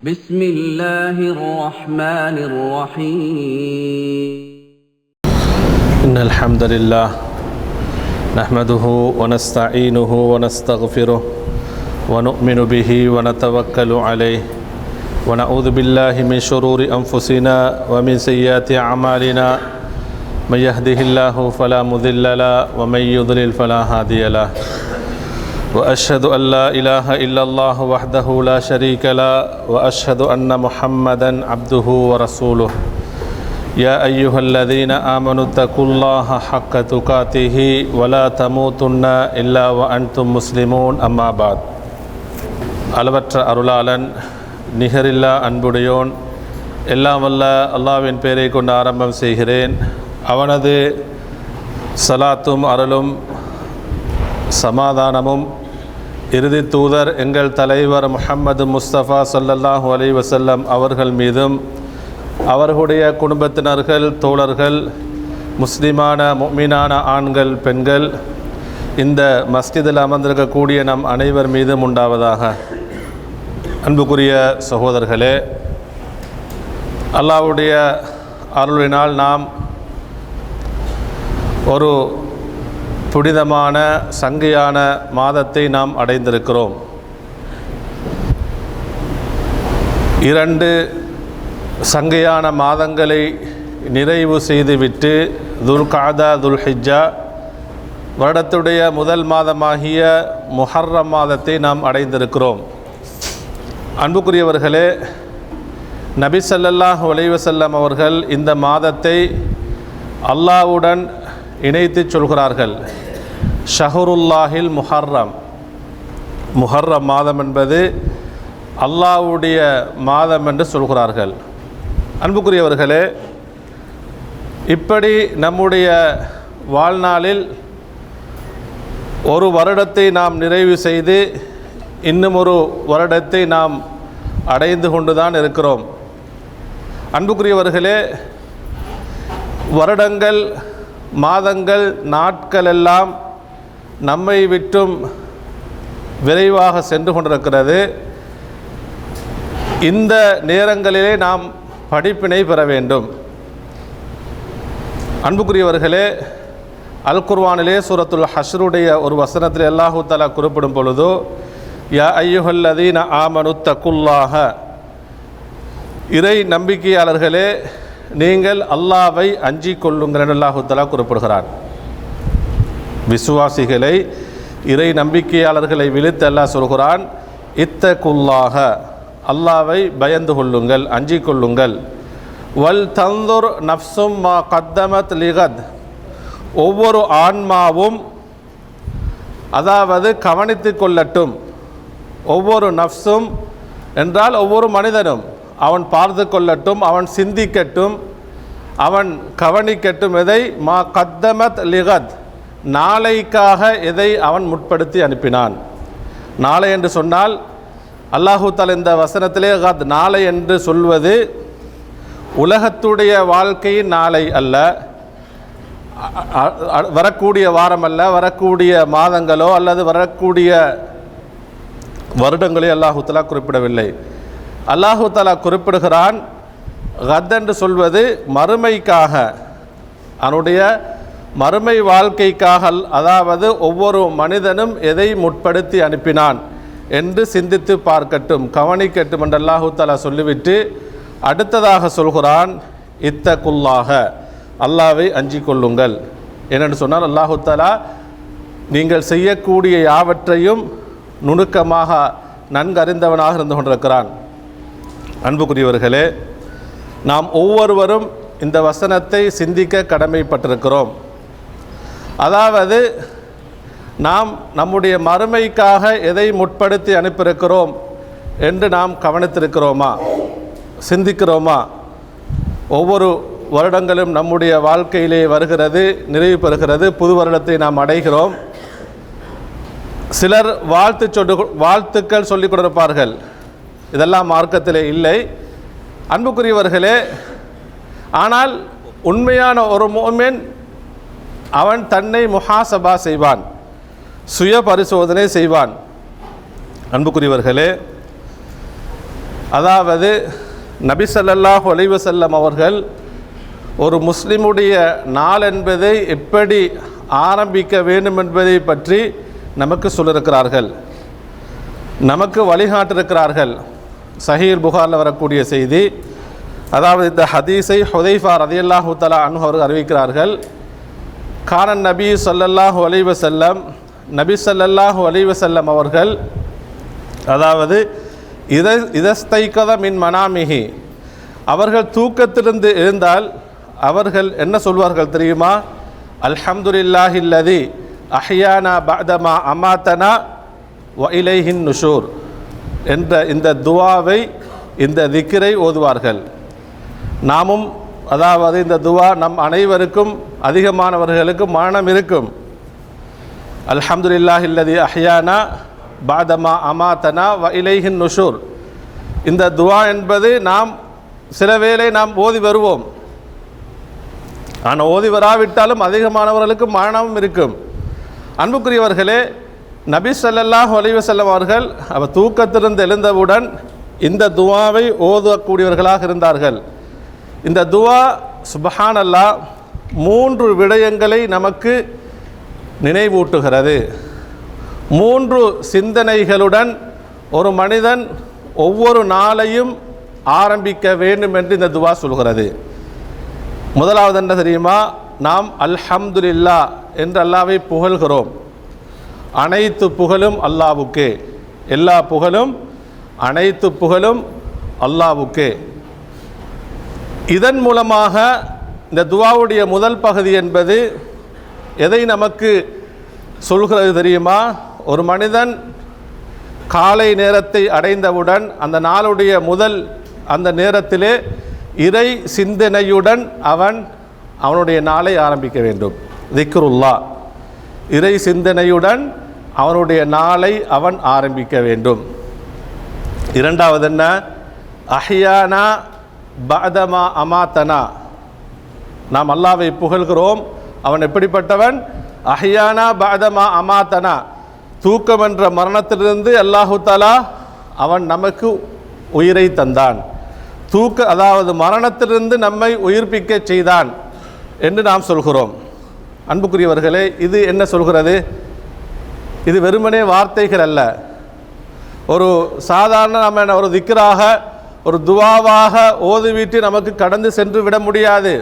بسم الله الرحمن الرحيم. إن الحمد لله نحمده ونستعينه ونستغفره ونؤمن به ونتوكل عليه ونعوذ بالله من شرور أنفسنا ومن سيئات أعمالنا. من يهده الله فلا مضل له ومن يضلل فلا هادي له. واشهد ان لا اله الا الله وحده لا شريك له واشهد ان محمدا عبده ورسوله يا ايها الذين امنوا اتقوا الله حق تقاته ولا تموتن الا وانتم مسلمون اما بعد அளவற்ற அருளாளன் நிகரில்லா அன்புடையோன் எல்லாம் வல்ல அல்லாவின் பெயரை கொண்டு ஆரம்பம் செய்கிறேன் அவனது சலாத்தும் அருளும் சமாதானமும் இறுதி தூதர் எங்கள் தலைவர் முஹம்மது முஸ்தபா ஸல்லல்லாஹு அலி வசல்லம் அவர்கள் மீதும் அவர்களுடைய குடும்பத்தினர்கள் தோழர்கள் முஸ்லிமான மீனான ஆண்கள் பெண்கள் இந்த மஸ்ஜிதில் அமர்ந்திருக்கக்கூடிய நம் அனைவர் மீதும் உண்டாவதாக. அன்புக்குரிய சகோதரர்களே அல்லாஹ்வுடைய அருளினால் நாம் ஒரு புனிதமான சங்கையான மாதத்தை நாம் அடைந்திருக்கிறோம். இரண்டு சங்கையான மாதங்களை நிறைவு செய்துவிட்டு துல்காதா துல்ஹிஜா வருடத்துடைய முதல் மாதமாகிய முஹர்ரம் மாதத்தை நாம் அடைந்திருக்கிறோம். அன்புக்குரியவர்களே நபி சல்லல்லாஹ் ஒலைவசல்லம் அவர்கள் இந்த மாதத்தை அல்லாஹ்வுடன் இணைத்து சொல்கிறார்கள் ஷஹருல்லாஹில் முஹர்ரம். முஹர்ரம் மாதம் என்பது அல்லாஹ்வுடைய மாதம் என்று சொல்கிறார்கள். அன்புக்குரியவர்களே இப்படி நம்முடைய வாழ்நாளில் ஒரு வருடத்தை நாம் நிறைவு செய்து இன்னும் ஒரு வருடத்தை நாம் அடைந்து கொண்டு தான் இருக்கிறோம். அன்புக்குரியவர்களே வருடங்கள் மாதங்கள் நாட்கள் எல்லாம் நம்மை விட்டும் விரைவாக சென்று கொண்டிருக்கிறது. இந்த நேரங்களிலே நாம் படிப்பினை பெற வேண்டும். அன்புக்குரியவர்களே அல் குர்வானிலே சூரத்துல் ஹஷ்ருடைய ஒரு வசனத்தில் அல்லாஹூ தலா குறிப்பிடும் பொழுது யா ஐயுஹல்லதீன ஆமனு தக்குல்லாக இறை நம்பிக்கையாளர்களே நீங்கள் அல்லாவை அஞ்சிக் கொள்ளுங்கள் என்று அல்லாஹு விசுவாசிகளை இறை நம்பிக்கையாளர்களை விழுத்து அல்லாஹ் சொல்கிறான் இத்த குல்லாக அல்லாவை பயந்து கொள்ளுங்கள் அஞ்சிக் கொள்ளுங்கள். வல் தந்துர் நப்சும் மா கத்தமத் லிகத். ஒவ்வொரு ஆன்மாவும் அதாவது கவனித்து கொள்ளட்டும். ஒவ்வொரு நஃப்ஸும் என்றால் ஒவ்வொரு மனிதனும். அவன் பார்த்து கொள்ளட்டும் அவன் சிந்திக்கட்டும் அவன் கவனிக்கட்டும் எதை? மா கத்தமத் லிகத். நாளைக்காக எதை அவன் முற்படுத்தி அனுப்பினான். நாளை என்று சொன்னால் அல்லாஹூ தால் இந்த வசனத்திலே கத் நாளை என்று சொல்வது உலகத்துடைய வாழ்க்கையின் நாளை அல்ல. வரக்கூடிய வாரம் அல்ல வரக்கூடிய மாதங்களோ அல்லது வரக்கூடிய வருடங்களே அல்லாஹு தலா குறிப்பிடவில்லை. அல்லாஹு தலா குறிப்பிடுகிறான் கத் என்று சொல்வது மறுமைக்காக அவனுடைய மறுமை வாழ்க்கைக்காக அதாவது ஒவ்வொரு மனிதனும் எதை முற்படுத்தி அனுப்பினான் என்று சிந்தித்து பார்க்கட்டும் கவனிக்கட்டும் என்று அல்லாஹு தலா சொல்லிவிட்டு அடுத்ததாக சொல்கிறான் இத்தகுல்லாக அல்லாவை அஞ்சிக் கொள்ளுங்கள். என்னென்று சொன்னால் அல்லாஹு தலா நீங்கள் செய்யக்கூடிய யாவற்றையும் நுணுக்கமாக நன்கறிந்தவனாக இருந்து கொண்டிருக்கிறான். அன்புக்குரியவர்களே நாம் ஒவ்வொருவரும் இந்த வசனத்தை சிந்திக்க கடமைப்பட்டிருக்கிறோம். அதாவது நாம் நம்முடைய மறுமைக்காக எதை முற்படுத்தி அனுப்பியிருக்கிறோம் என்று நாம் கவனித்திருக்கிறோமா? சிந்திக்கிறோமா? ஒவ்வொரு வருடங்களும் நம்முடைய வாழ்க்கையிலே வருகிறது நிறைவு பெறுகிறது புது வருடத்தை நாம் அடைகிறோம். சிலர் வாழ்த்து சொல்லு வாழ்த்துக்கள் சொல்லிக் கொண்டிருப்பார்கள். இதெல்லாம் மார்க்கத்தில் இல்லை. அன்புக்குரியவர்களே ஆனால் உண்மையான ஒரு மோமென் அவன் தன்னை முஹாசபா செய்வான். சுய பரிசோதனை செய்வான். அன்புக்குரியவர்களே அதாவது நபி ஸல்லல்லாஹு அலைஹி அவர்கள் ஒரு முஸ்லிமுடைய நாள் என்பதை எப்படி ஆரம்பிக்க வேண்டும் என்பதை பற்றி நமக்கு சொல்லியிருக்கிறார்கள். நமக்கு வழிகாட்டிருக்கிறார்கள் சஹீல் புகாரில் வரக்கூடிய செய்தி. அதாவது இந்த ஹதீஸை ஹுதைஃபா ரதியல்லாஹு தலா அனு அவர்கள் அறிவிக்கிறார்கள். காரன் நபி சொல்லல்லாஹு அலைஹி வஸல்லம் நபி சொல்லல்லாஹு அலைஹி வஸல்லம் அவர்கள் அதாவது இத இதஸ்தைக்கத மின் மனாமிஹி அவர்கள் தூக்கத்திலிருந்து எழுந்தால் அவர்கள் என்ன சொல்வார்கள் தெரியுமா? அல்ஹம்துலில்லாஹில்லதி அஹ்யானா பாதமா அமாத்தனா வ இலைஹின் நுஷூர். என்ற இந்த துவாவை இந்த திக்கிரை ஓதுவார்கள். நாமும் அதாவது இந்த துவா நம் அனைவருக்கும் அதிகமானவர்களுக்கு மரணம் இருக்கும். அல்ஹம்துலில்லாஹ் இல்லதி அஹ்யானா பாதமா அமாத்தனா வ இலைஹின் நுஷூர். இந்த துவா என்பது நாம் சில வேளை நாம் ஓதி வருவோம். ஆனால் ஓதி வராவிட்டாலும் அதிகமானவர்களுக்கு மரணமும் இருக்கும். அன்புக்குரியவர்களே நபி சல்லாஹ் அலைஹி செல்லவார்கள் அவர்கள் அவர் தூக்கத்திலிருந்து எழுந்தவுடன் இந்த துவாவை ஓதக்கூடியவர்களாக இருந்தார்கள். இந்த துவா சுபஹானல்லாஹ் மூன்று விடயங்களை நமக்கு நினைவூட்டுகிறது. மூன்று சிந்தனைகளுடன் ஒரு மனிதன் ஒவ்வொரு நாளையும் ஆரம்பிக்க வேண்டும் என்று இந்த துவா சொல்கிறது. முதலாவது என்ன தெரியுமா? நாம் அல்ஹம்துலில்லா என்று அல்லாவை புகழ்கிறோம். அனைத்து புகழும் அல்லாவுக்கே எல்லா புகழும் அனைத்து புகழும் அல்லாவுக்கே இதன் மூலமாக இந்த துவாவுடைய முதல் பகுதி என்பது எதை நமக்கு சொல்கிறது தெரியுமா? ஒரு மனிதன் காலை நேரத்தை அடைந்தவுடன் அந்த நாளுடைய முதல் அந்த நேரத்திலே இறை சிந்தனையுடன் அவன் அவனுடைய நாளை ஆரம்பிக்க வேண்டும். திக்ருல்லா இறை சிந்தனையுடன் அவனுடைய நாளை அவன் ஆரம்பிக்க வேண்டும். இரண்டாவது என்ன? அஹியானா பதமா அமாத்தனா. நாம் அல்லாவை புகழ்கிறோம். அவன் எப்படிப்பட்டவன்? அஹ்யானா பதமா அமாத்தனா. தூக்கம் என்ற மரணத்திலிருந்து அல்லாஹு தாலா அவன் நமக்கு உயிரை தந்தான். தூக்க அதாவது மரணத்திலிருந்து நம்மை உயிர்ப்பிக்க செய்தான் என்று நாம் சொல்கிறோம். அன்புக்குரியவர்களே இது என்ன சொல்கிறது? இது வெறுமனே வார்த்தைகள் அல்ல. ஒரு சாதாரண நம்ம ஒரு திக்கராக ஒரு துவாவாக ஓதுவிட்டு நமக்கு கடந்து சென்று விட முடியாது.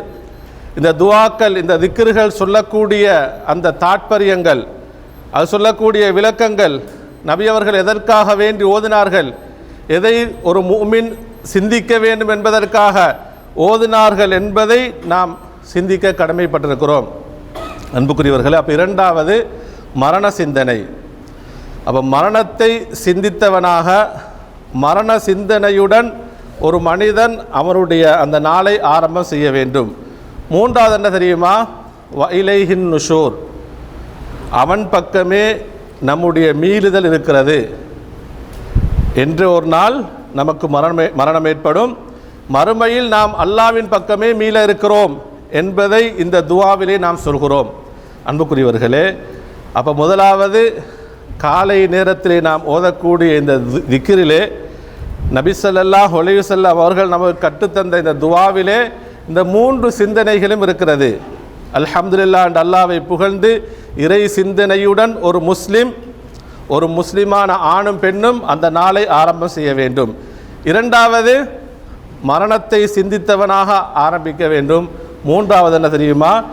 இந்த துவாக்கள் இந்த திக்கர்கள் சொல்லக்கூடிய அந்த தாற்பயங்கள் அது சொல்லக்கூடிய விளக்கங்கள் நபி அவர்கள் எதற்காக வேண்டி ஓதினார்கள் எதை ஒரு மூமின் சிந்திக்க வேண்டும் என்பதற்காக ஓதினார்கள் என்பதை நாம் சிந்திக்க கடமைப்பட்டிருக்கிறோம். அன்புக்குரியவர்களே அப்போ இரண்டாவது மரண சிந்தனை. அப்போ மரணத்தை சிந்தித்தவனாக மரண சிந்தனையுடன் ஒரு மனிதன் அவருடைய அந்த நாளை ஆரம்பம் செய்ய வேண்டும். மூன்றாவது என்ன தெரியுமா? வயலைஹின் நுஷூர். அவன் பக்கமே நம்முடைய மீளுதல் இருக்கிறது. என்று ஒரு நாள் நமக்கு மரணம் மரணம் ஏற்படும். மறுமையில் நாம் அல்லாவின் பக்கமே மீள இருக்கிறோம் என்பதை இந்த துவாவிலே நாம் சொல்கிறோம். அன்புக்குரியவர்களே அப்போ முதலாவது காலை நேரத்திலே நாம் ஓதக்கூடிய இந்த திக்கிரிலே நபிசல்லா ஸல்லல்லாஹு அவர்கள் நமக்கு கற்றுத்தந்த இந்த துவாவிலே இந்த மூன்று சிந்தனைகளும் இருக்கிறது. அல்ஹம்துல்லா அண்ட் அல்லாவை புகழ்ந்து இறை சிந்தனையுடன் ஒரு முஸ்லீம் ஒரு முஸ்லிமான ஆணும் பெண்ணும் அந்த நாளை ஆரம்பம் செய்ய வேண்டும். இரண்டாவது மரணத்தை சிந்தித்தவனாக ஆரம்பிக்க வேண்டும். மூன்றாவது என்ன தெரியுமா?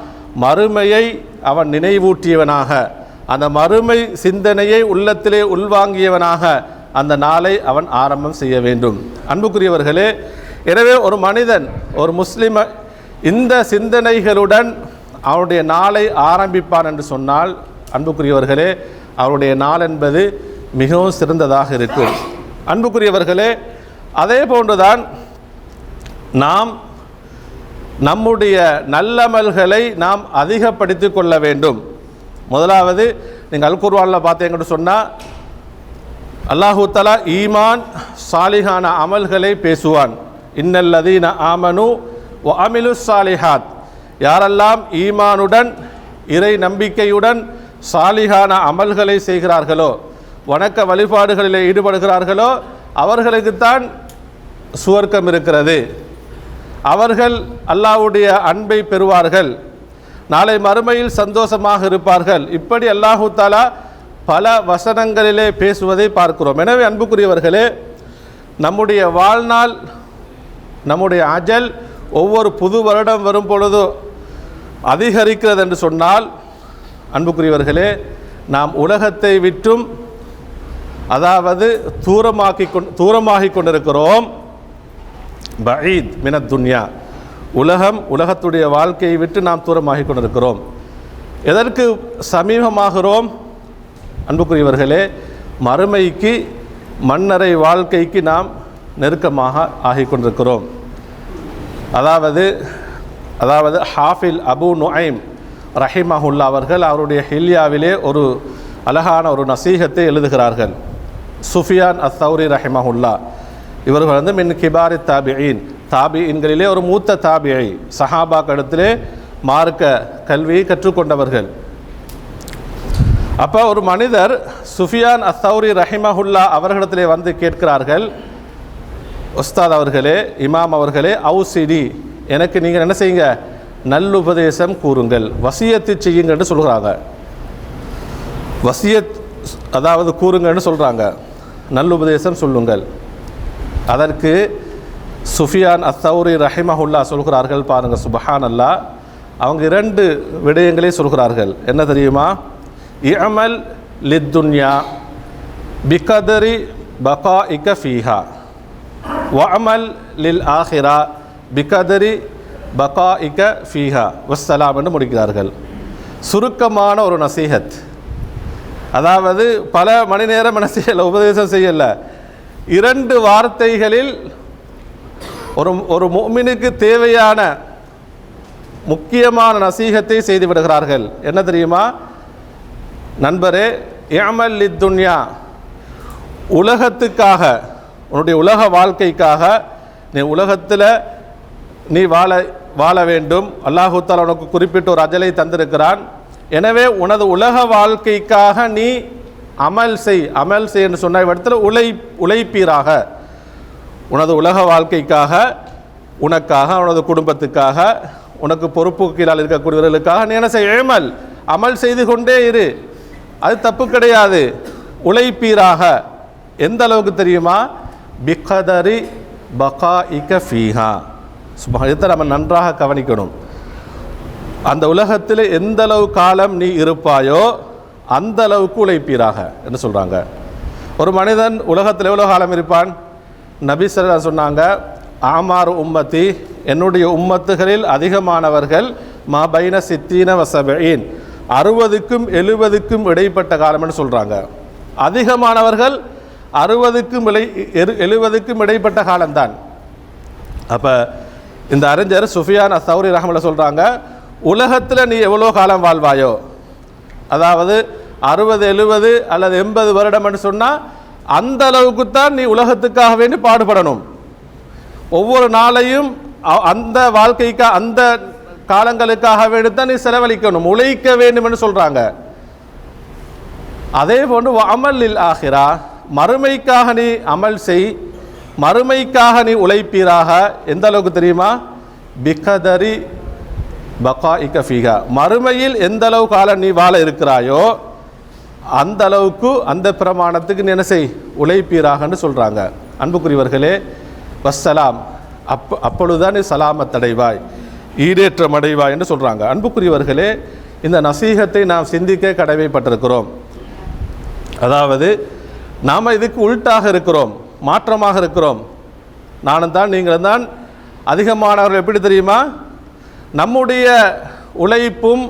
மறுமையை அவன் நினைவூட்டியவனாக. அந்த மறுமை சிந்தனையை உள்ளத்திலே உள்வாங்கியவனாக அந்த நாளை அவன் ஆரம்பம் செய்ய வேண்டும். அன்புக்குரியவர்களே எனவே ஒரு மனிதன் ஒரு முஸ்லிம இந்த சிந்தனைகளுடன் அவனுடைய நாளை ஆரம்பிப்பான் என்று சொன்னால் அன்புக்குரியவர்களே அவருடைய நாள் என்பது மிகவும் சிறந்ததாக இருக்கும். அன்புக்குரியவர்களே அதே போன்றுதான் நாம் நம்முடைய நல்லமல்களை நாம் அதிகப்படுத்திக் கொள்ள வேண்டும். முதலாவது நீங்கள் அல்குர்வானில் பார்த்தீங்கன்னு சொன்னால் அல்லாஹூத்தலா ஈமான் சாலிஹான அமல்களை பேசுவான். இன்னல்லதீன ஆமனு அமிலு சாலிஹாத். யாரெல்லாம் ஈமானுடன் இறை நம்பிக்கையுடன் சாலிஹான அமல்களை செய்கிறார்களோ வணக்க வழிபாடுகளில் ஈடுபடுகிறார்களோ அவர்களுக்குத்தான் சுவர்க்கம் இருக்கிறது. அவர்கள் அல்லாவுடைய அன்பை பெறுவார்கள். நாளை மறுமையில் சந்தோஷமாக இருப்பார்கள். இப்படி அல்லாஹு தாலா பல வசனங்களிலே பேசுவதை பார்க்கிறோம். எனவே அன்புக்குரியவர்களே நம்முடைய வாழ்நாள் நம்முடைய அஜல் ஒவ்வொரு புது வருடம் வரும் பொழுது அதிகரிக்கிறது என்று சொன்னால் அன்புக்குரியவர்களே நாம் உலகத்தை விட்டும் அதாவது தூரமாக்கி கொண் தூரமாகி கொண்டிருக்கிறோம். பஈத் மினத் துன்யா. உலகம் உலகத்துடைய வாழ்க்கையை விட்டு நாம் தூரமாகி கொண்டிருக்கிறோம். எதற்கு சமீபமாகிறோம்? அன்புக்குரியவர்களே மறுமைக்கு மன்னரை வாழ்க்கைக்கு நாம் நெருக்கமாக ஆகிக்கொண்டிருக்கிறோம் அதாவது அதாவது ஹாஃபில் அபு நுஐம் ரஹிமஹுல்லா அவர்கள் அவருடைய ஹில்யாவிலே ஒரு அழகான ஒரு நசீகத்தை எழுதுகிறார்கள். சுஃபியான் அசௌரி ரஹிமஹுல்லா. இவர்கள் வந்து மின் கிபாரி தாபியின். தாபியின்களிலே ஒரு மூத்த தாபியை சஹாபா கடத்திலே மார்க்க கல்வியை கற்றுக்கொண்டவர்கள். அப்போ ஒரு மனிதர் சுஃபியான் அஸ்தௌரி ரஹிமஹுல்லா அவர்களிடத்திலே வந்து கேட்கிறார்கள் உஸ்தாத் அவர்களே இமாம் அவர்களே அவுசிடி எனக்கு நீங்கள் என்ன செய்யுங்க? நல்லுபதேசம் கூறுங்கள் வசியத்து செய்யுங்கன்னு சொல்கிறாங்க. வசியத் அதாவது கூறுங்கன்னு சொல்கிறாங்க. நல்லுபதேசம் சொல்லுங்கள். அதற்கு சுஃபியான் அத்தௌரி ரஹிமஹுல்லா சொல்கிறார்கள் பாருங்கள் சுபஹான் அல்லா அவங்க இரண்டு விடயங்களே சொல்கிறார்கள். என்ன தெரியுமா? இஅமல் லித்துன்யா பிகதரி பகா இக ஃபீஹா. வஅமல் லில் ஆஹிரா பிகதரி பகா இக ஃபீஹா. வஸ்ஸலாம் என்று முடிக்கிறார்கள். சுருக்கமான ஒரு நசீஹத். அதாவது பல மணி நேரம் என்ன உபதேசம் செய்யல. இரண்டு வார்த்தைகளில் ஒரு ஒரு மோமினுக்கு தேவையான முக்கியமான நசீகத்தை செய்து விடுகிறார்கள். என்ன தெரியுமா? நண்பரே ஏமல் துன்யா உலகத்துக்காக உன்னுடைய உலக வாழ்க்கைக்காக நீ உலகத்தில் நீ வாழ வாழ வேண்டும். அல்லாஹூத்தால் உனக்கு குறிப்பிட்ட ஒரு அஜலை தந்திருக்கிறான். எனவே உனது உலக வாழ்க்கைக்காக நீ அமல் செய். அமல் செய் என்று சொன்ன இடத்துல உழை உழைப்பீராக. உனது உலக வாழ்க்கைக்காக உனக்காக உனது குடும்பத்துக்காக உனக்கு பொறுப்புக்கீழால் இருக்கக்கூடியவர்களுக்காக நீ என்ன செய்ய ஏமல் அமல் செய்து கொண்டே இரு. அது தப்பு கிடையாது. உழைப்பீராக. எந்த அளவுக்கு தெரியுமா? பிகதரி பகா இக ஃபீஹா இதை நம்ம நன்றாக கவனிக்கணும். அந்த உலகத்தில் எந்த அளவு காலம் நீ இருப்பாயோ அந்த அளவுக்கு உழைப்பீராக. என்ன சொல்கிறாங்க ஒரு மனிதன் உலகத்தில் எவ்வளோ காலம் இருப்பான்? நபி சொன்னாங்க ஆமார் உம்மத்தி என்னுடைய உம்மத்துகளில் அதிகமானவர்கள் மா பைன சித்தீன வசபீன் அறுபதுக்கும் எழுபதுக்கும் இடைப்பட்ட காலம்னு சொல்கிறாங்க அதிகமானவர்கள் அறுபதுக்கும் இலை எரு- எழுபதுக்கும் இடைப்பட்ட காலம்தான். அப்போ இந்த அறிஞர் சுஃபியான் சௌரி ரஹமல சொல்கிறாங்க உலகத்தில் நீ எவ்வளோ காலம் வாழ்வாயோ? அதாவது அறுபது எழுபது அல்லது எண்பது வருடம்னு சொன்னால் அந்த அளவுக்கு தான் நீ உலகத்துக்காக வேண்டி பாடுபடணும். ஒவ்வொரு நாளையும் அந்த வாழ்க்கைக்காக அந்த காலங்களுக்காக வேண்டி தான் நீ செலவழிக்கணும். உழைக்க வேண்டும்னு சொல்கிறாங்க அதே போன்று அமலில் ஆகிறா மறுமைக்காக நீ அமல் செய் மறுமைக்காக நீ உழைப்பீராக. எந்த அளவுக்கு தெரியுமா? பிகதரி பகா இக்கஃபீகா மறுமையில் எந்த அளவு காலம் நீ வாழ இருக்கிறாயோ அந்த அளவுக்கு அந்த பிரமாணத்துக்கு என்ன செய் உழைப்பீராகன்னு சொல்கிறாங்க அன்புக்குரியவர்களே வஸ்ஸலாம். அப்போ அப்பொழுதுதான் நீ ஈடேற்றம் அடைவாய் என்று சொல்கிறாங்க அன்புக்குரியவர்களே இந்த நசீகத்தை நாம் சிந்திக்க கடமைப்பட்டிருக்கிறோம். அதாவது நாம் இதுக்கு உள்ட்டாக இருக்கிறோம் மாற்றமாக இருக்கிறோம். நானும் தான் நீங்களும் தான். அதிகமானவர்கள் எப்படி தெரியுமா? நம்முடைய உழைப்பும்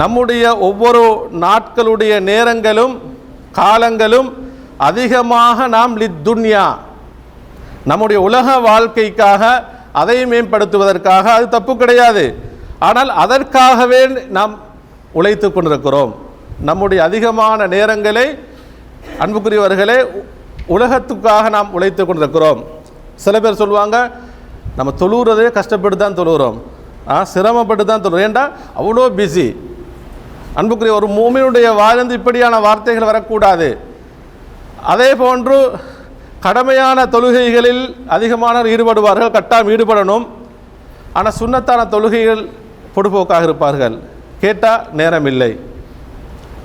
நம்முடைய ஒவ்வொரு நாட்களுடைய நேரங்களும் காலங்களும் அதிகமாக நாம் லித்துன்யா நம்முடைய உலக வாழ்க்கைக்காக அதை மேம்படுத்துவதற்காக அது தப்பு கிடையாது. ஆனால் அதற்காகவே நாம் உழைத்து கொண்டிருக்கிறோம். நம்முடைய அதிகமான நேரங்களை அன்புக்குரியவர்களே உலகத்துக்காக நாம் உழைத்து கொண்டிருக்கிறோம். சில பேர் சொல்லுவாங்க நம்ம தொழுகிறதே கஷ்டப்பட்டு தான் தொழுகிறோம் சிரமப்பட்டு தான் தொழுகிறோம் ஏண்டா? அவ்வளோ பிஸி அன்புக்குரிய ஒரு மூமினுடைய வாழ்ந்து இப்படியான வார்த்தைகள் வரக்கூடாது. அதே போன்று கடமையான தொழுகைகளில் அதிகமானவர் ஈடுபடுவார்கள் கட்டாயம் ஈடுபடணும். ஆனால் சுண்ணத்தான தொழுகைகள் பொடுபோக்காக இருப்பார்கள். கேட்டால் நேரம் இல்லை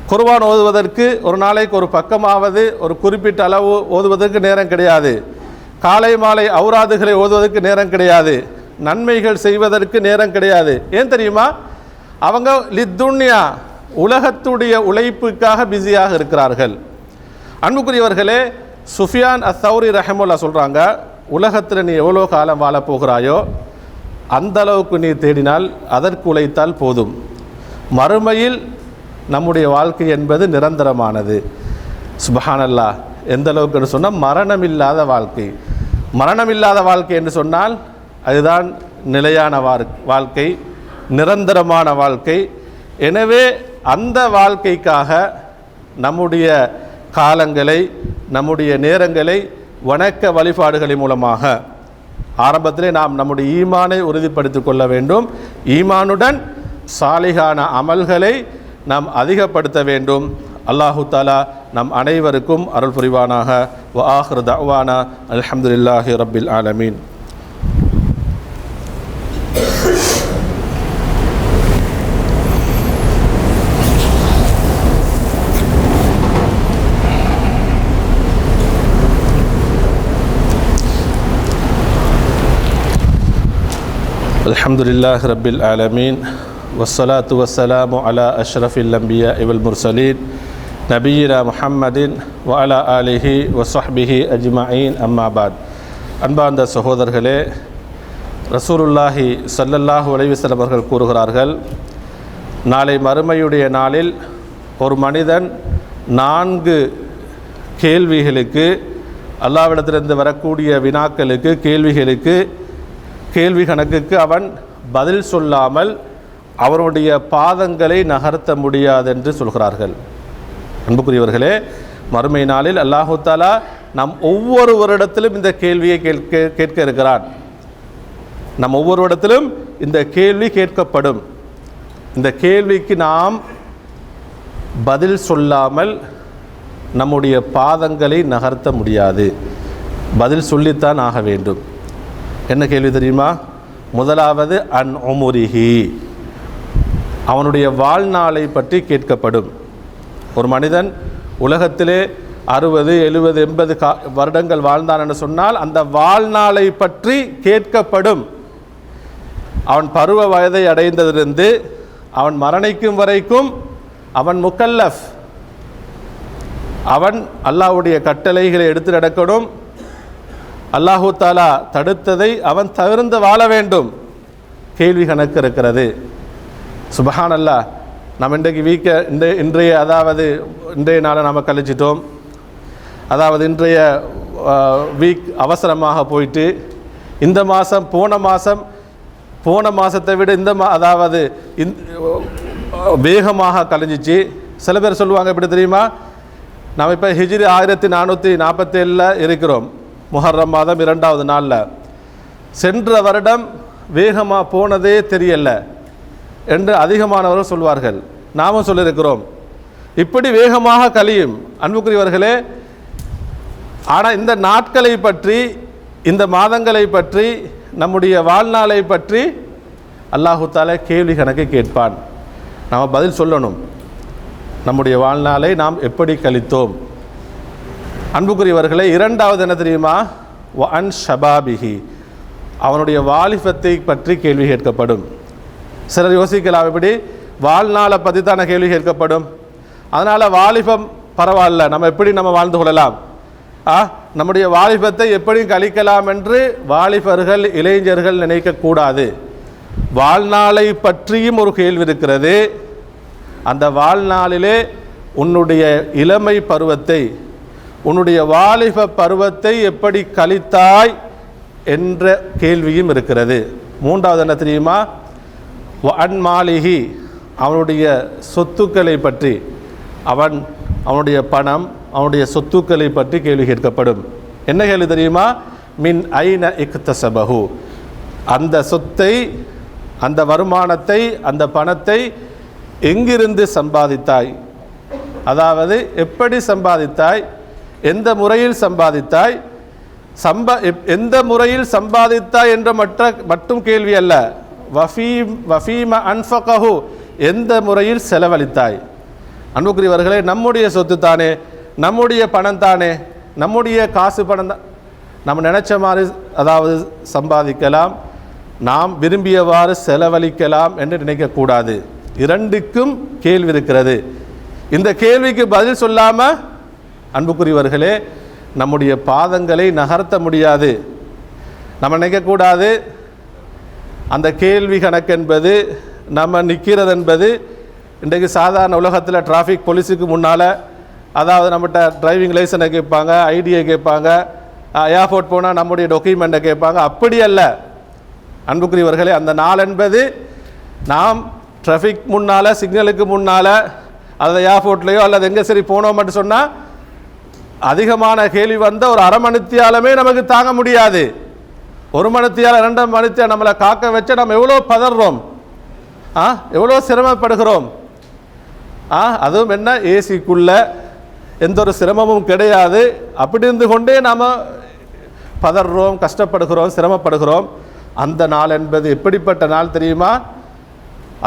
குர்பான் ஓதுவதற்கு ஒரு நாளைக்கு ஒரு பக்கமாவது ஒரு குறிப்பிட்ட அளவு ஓதுவதற்கு நேரம் கிடையாது. காலை மாலை அவுராதுகளை ஓதுவதற்கு நேரம் கிடையாது. நன்மைகள் செய்வதற்கு நேரம் கிடையாது. ஏன் தெரியுமா? அவங்க லித்துன்யா உலகத்துடைய உழைப்புக்காக பிஸியாக இருக்கிறார்கள். அன்புக்குரியவர்களே சுஃபியான் அசௌரி ரஹமுல்லா சொல்கிறாங்க உலகத்தில் நீ எவ்வளோ காலம் வாழப் போகிறாயோ அந்த அளவுக்கு நீ தேடினால் அதற்கு உழைத்தால் போதும். மறுமையில் நம்முடைய வாழ்க்கை என்பது நிரந்தரமானது. சுபஹானல்லா எந்த அளவுக்குன்னு சொன்னால் மரணமில்லாத வாழ்க்கை. மரணமில்லாத வாழ்க்கை என்று சொன்னால் அதுதான் நிலையான வாழ்க்கை நிரந்தரமான வாழ்க்கை. எனவே அந்த வாழ்க்கைக்காக நம்முடைய காலங்களை நம்முடைய நேரங்களை வணக்க வழிபாடுகளின் மூலமாக ஆரம்பத்திலே நாம் நம்முடைய ஈமானை உறுதிப்படுத்தி கொள்ள வேண்டும். ஈமானுடன் சாலிகான அமல்களை நாம் அதிகப்படுத்த வேண்டும். அல்லாஹு தாலா நம் அனைவருக்கும் அருள் புரிவானாக. வ ஆஹிர் தவானா ஆலமீன். الحمد لله رب العالمين والصلاة والسلام على أشرف الأنبياء والمرسلين نبينا محمد وعلى آله وصحبه أجمعين أما بعد அன்பார்ந்த சகோதரர்களே ரசூலுல்லாஹி ஸல்லல்லாஹு அலைஹி வஸல்லம் அவர்கள் கூறுகிறார்கள் நாளை மறுமையுடைய நாளில் ஒரு மனிதன் நான்கு கேள்விகளுக்கு அல்லாவிடத்திலிருந்து வரக்கூடிய வினாக்களுக்கு கேள்விகளுக்கு கேள்வி கணக்குக்கு அவன் பதில் சொல்லாமல் அவனுடைய பாதங்களை நகர்த்த முடியாது என்று சொல்கிறார்கள். அன்புக்குரியவர்களே மறுமை நாளில் அல்லாஹு தாலா நம் ஒவ்வொருவரிடத்திலும் இந்த கேள்வியை கேட்க கேட்க இருக்கிறான். நம் ஒவ்வொருவரிடத்திலும் இந்த கேள்வி கேட்கப்படும். இந்த கேள்விக்கு நாம் பதில் சொல்லாமல் நம்முடைய பாதங்களை நகர்த்த முடியாது. பதில் சொல்லித்தான் ஆக வேண்டும். என்ன கேள்வி தெரியுமா? முதலாவது அன் உமுரிஹி. அவனுடைய வாழ்நாளை பற்றி கேட்கப்படும். ஒரு மனிதன் உலகத்திலே அறுபது எழுபது எண்பது கா வருடங்கள் வாழ்ந்தான் என்று சொன்னால் அந்த வாழ்நாளை பற்றி கேட்கப்படும். அவன் பருவ வயதை அடைந்ததிலிருந்து அவன் மரணிக்கும் வரைக்கும் அவன் முக்கல்லஃப் அவன் அல்லாஹ்வுடைய கட்டளைகளை எடுத்து நடக்கணும். அல்லாஹு தாலா தடுத்ததை அவன் தவிர்ந்து வாழ வேண்டும். கேள்வி கணக்கு இருக்கிறது. சுபஹான் அல்லா நம்ம இன்றைக்கு வீக்க இந்த இன்றைய அதாவது இன்றைய நாளை நாம் கழிச்சிட்டோம். அதாவது இன்றைய வீக் அவசரமாக போயிட்டு இந்த மாதம் போன மாதம் போன மாதத்தை விட இந்த மா அதாவது இந் வேகமாக கழிஞ்சிச்சு. சில பேர் சொல்லுவாங்க எப்படி தெரியுமா? நம்ம இப்போ ஹிஜ்ரி ஆயிரத்தி நானூற்றி நாற்பத்தேழில் இருக்கிறோம். முஹர்ரம் மாதம் இரண்டாவது நாளில். சென்ற வருடம் வேகமாக போனதே தெரியல என்று அதிகமானவர்கள் சொல்வார்கள். நாமும் சொல்லியிருக்கிறோம். இப்படி வேகமாக கழியும் அன்புக்குரியவர்களே ஆனால் இந்த நாட்களை பற்றி இந்த மாதங்களை பற்றி நம்முடைய வாழ்நாளை பற்றி அல்லாஹுத்தால கேள்வி கணக்கு கேட்பான். நாம் பதில் சொல்லணும். நம்முடைய வாழ்நாளை நாம் எப்படி கழித்தோம்? அன்புக்குரியவர்களே இரண்டாவது என்ன தெரியுமா? அன் ஷபாபிஹி. அவனுடைய வாலிபத்தை பற்றி கேள்வி கேட்கப்படும். சிலர் யோசிக்கலாம் இப்படி வாழ்நாளை பற்றி தானே கேள்வி கேட்கப்படும். அதனால் வாலிபம் பரவாயில்ல நம்ம எப்படி நம்ம வாழ்ந்து கொள்ளலாம்? ஆ நம்முடைய வாலிபத்தை எப்படி கழிக்கலாம் என்று வாலிபர்கள் இளைஞர்கள் நினைக்கக்கூடாது. வாழ்நாளை பற்றியும் ஒரு கேள்வி இருக்கிறது. அந்த வாழ்நாளிலே உன்னுடைய இளமை பருவத்தை உன்னுடைய வாலிப பருவத்தை எப்படி கழித்தாய் என்ற கேள்வியும் இருக்கிறது. மூன்றாவது என்ன தெரியுமா? அன் மாளிகி அவனுடைய சொத்துக்களை பற்றி. அவன் அவனுடைய பணம் அவனுடைய சொத்துக்களை பற்றி கேள்வி கேட்கப்படும். என்ன கேள்வி தெரியுமா? மின் ஐன இக்தசபஹு. அந்த சொத்தை அந்த வருமானத்தை அந்த பணத்தை எங்கிருந்து சம்பாதித்தாய்? அதாவது எப்படி சம்பாதித்தாய்? எந்த முறையில் சம்பாதித்தாய்? சம்பா எப்- எந்த முறையில் சம்பாதித்தாய் என்ற மற்ற மட்டும் கேள்வி அல்ல. வஃபீம் வஃபீம அன்ஃபகஹு எந்த முறையில் செலவழித்தாய்? அன்புக்குரியவர்களே நம்முடைய சொத்து தானே நம்முடைய பணம் தானே நம்முடைய காசு பணம் தான் நம்ம நினச்ச மாதிரி அதாவது சம்பாதிக்கலாம் நாம் விரும்பியவாறு செலவழிக்கலாம் என்று நினைக்கக்கூடாது இரண்டுக்கும் கேள்வி இருக்கிறது. இந்த கேள்விக்கு பதில் சொல்லாமல் அன்புக்குரியவர்களே நம்முடைய பாதங்களை நகர்த்த முடியாது. நம்ம நினைக்கக்கூடாது. அந்த கேள்வி கணக்கு என்பது நம்ம நிற்கிறது என்பது இன்றைக்கு சாதாரண உலகத்தில் டிராஃபிக் போலீஸுக்கு முன்னால் அதாவது நம்மகிட்ட டிரைவிங் லைசனை கேட்பாங்க ஐடியை கேட்பாங்க ஏர்போர்ட் போனால் நம்முடைய டொக்குமெண்ட்டை கேட்பாங்க. அப்படி அல்ல. அன்புக்குரியவர்களே அந்த நாள் என்பது நாம் டிராஃபிக் முன்னால் சிக்னலுக்கு முன்னால் அதை ஏர்போர்ட்லேயோ அல்லது எங்கே சரி போனோம்னு சொன்னால் அதிகமான கேள்வி வந்த ஒரு அரை மணித்தியாலமே நமக்கு தாங்க முடியாது. ஒரு மணித்தியால் ரெண்டு மணித்தியால் நம்மளை காக்க வச்சு நம்ம எவ்வளோ பதறோம். ஆ எவ்வளோ சிரமப்படுகிறோம். ஆ அதுவும் என்ன? ஏசிக்குள்ள எந்த ஒரு சிரமமும் கிடையாது. அப்படி இருந்து கொண்டே நாம் பதறோம் கஷ்டப்படுகிறோம் சிரமப்படுகிறோம். அந்த நாள் என்பது எப்படிப்பட்ட நாள் தெரியுமா?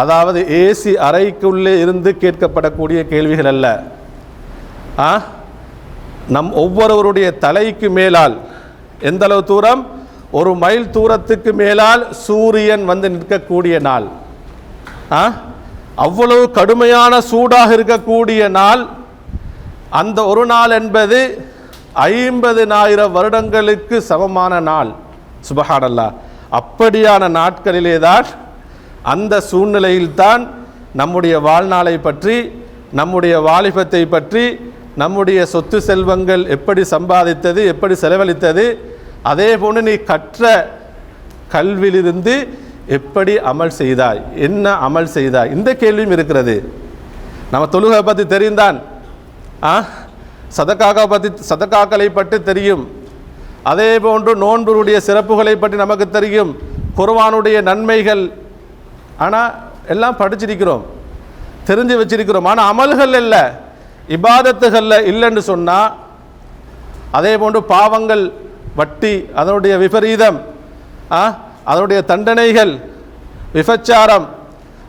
அதாவது ஏசி அறைக்குள்ளே இருந்து கேட்கப்படக்கூடிய கேள்விகள் அல்ல. ஆ நம் ஒவ்வொருவருடைய தலைக்கு மேலால். எந்தளவு தூரம்? ஒரு மைல் தூரத்துக்கு மேலால் சூரியன் வந்து நிற்கக்கூடிய நாள். ஆ? அவ்வளவு கடுமையான சூடாக இருக்கக்கூடிய நாள். அந்த ஒரு நாள் என்பது ஐம்பதினாயிரம் வருடங்களுக்கு சமமான நாள். சுபஹானல்லா. அப்படியான நாட்களிலே தான் அந்த சூழ்நிலையில்தான் நம்முடைய வாழ்நாளை பற்றி நம்முடைய வாலிபத்தை பற்றி நம்முடைய சொத்து செல்வங்கள் எப்படி சம்பாதித்தது எப்படி செலவழித்தது அதே போன்று நீ கற்ற கல்வியிலிருந்து எப்படி அமல் செய்தாய் என்ன அமல் செய்தாய் இந்த கேள்வியும் இருக்கிறது. நம்ம தொழுகை பற்றி தெரிந்தான் ஆ? சதக்காக பற்றி சதக்காக்களை பற்றி தெரியும். அதே போன்று நோன்புடைய சிறப்புகளை பற்றி நமக்கு தெரியும். குர்ஆனுடைய நன்மைகள். ஆனால் எல்லாம் படிச்சிருக்கிறோம். தெரிஞ்சு வச்சிருக்கிறோம். ஆனால் அமல்கள் இல்லை. இபாதத்துகளில் இல்லைன்னு சொன்னால் அதே போன்று பாவங்கள் வட்டி அதனுடைய விபரீதம் ஆ அதனுடைய தண்டனைகள் விபச்சாரம்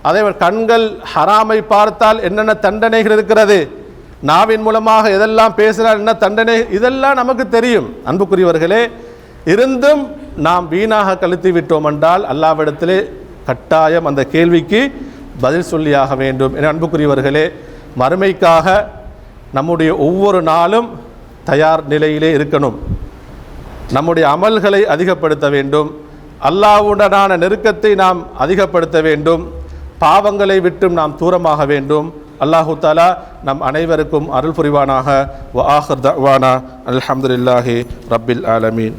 அதே கண்கள் ஹராமை பார்த்தால் என்னென்ன தண்டனைகள் இருக்கிறது நாவின் மூலமாக எதெல்லாம் பேசினால் என்ன தண்டனை இதெல்லாம் நமக்கு தெரியும். அன்புக்குரியவர்களே இருந்தும் நாம் வீணாக கழுத்தி விட்டோம் என்றால் அல்லாவிடத்திலே கட்டாயம் அந்த கேள்விக்கு பதில் சொல்லியாக வேண்டும். என அன்புக்குரியவர்களே மறுமைக்காக நம்முடைய ஒவ்வொரு நாளும் தயார் நிலையிலே இருக்கணும். நம்முடைய அமல்களை அதிகப்படுத்த வேண்டும். அல்லாஹ்வுடனான நெருக்கத்தை நாம் அதிகப்படுத்த வேண்டும். பாவங்களை விட்டும் நாம் தூரமாக வேண்டும். அல்லாஹு தாலா நம் அனைவருக்கும் அருள் புரிவானாக. வ ஆஹிர் தஅவானா. அல்ஹம்துலில்லாஹி ரப்பில் ஆலமீன்.